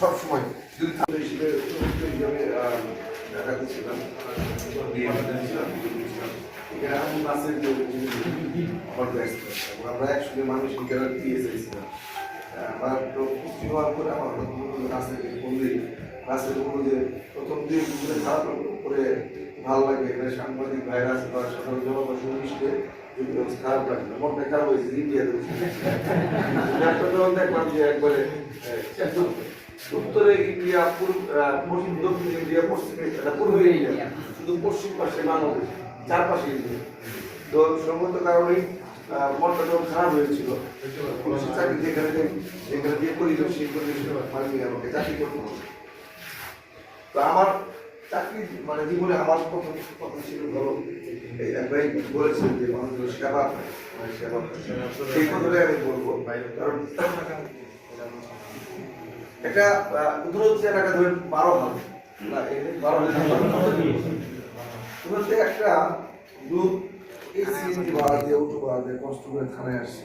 সব সময় যদি হিসেবে দেখা দিয়ে এখানে অর্ডার আমরা একসঙ্গে মানুষ এখানে দিয়ে এসেছিলাম আমার তো পুষ্টি হওয়ার পরে আমার রাস্তায় ফোন রাস্তায় বলব যে প্রথম দুপুরে খারাপ করে ভালো লাগে এটা সাংবাদিক ভাইরা আছে বা সাধারণ জনগণ মিশতে খারাপ লাগে মনটা খারাপ হয়েছে ইন্ডিয়াতে যখন দেখলাম যে একবারে উত্তরে ইন্ডিয়া পশ্চিম দক্ষিণ ইন্ডিয়া পশ্চিমে পূর্ব ইন্ডিয়া শুধু পশ্চিম পাশে বাংলাদেশ চারপাশে ইন্ডিয়া। তো সঙ্গত কারণেই আহ, মনটা যখন খারাপ হয়েছিল চাকরি যেখানে যেখানে যে পরিবেশ সেই পরিবেশে মানে আমাকে চাকরি করতে হবে। তো আমার চাকরি মানে জীবনে আমার প্রথম কথা ছিল ধরো এই একবারই বলেছেন যে মানুষের মানে সেবা আমি বলব কারণ একটা উদাহরণ হচ্ছে একটা বারো বারো একটা কষ্ট করে থানায় আসছে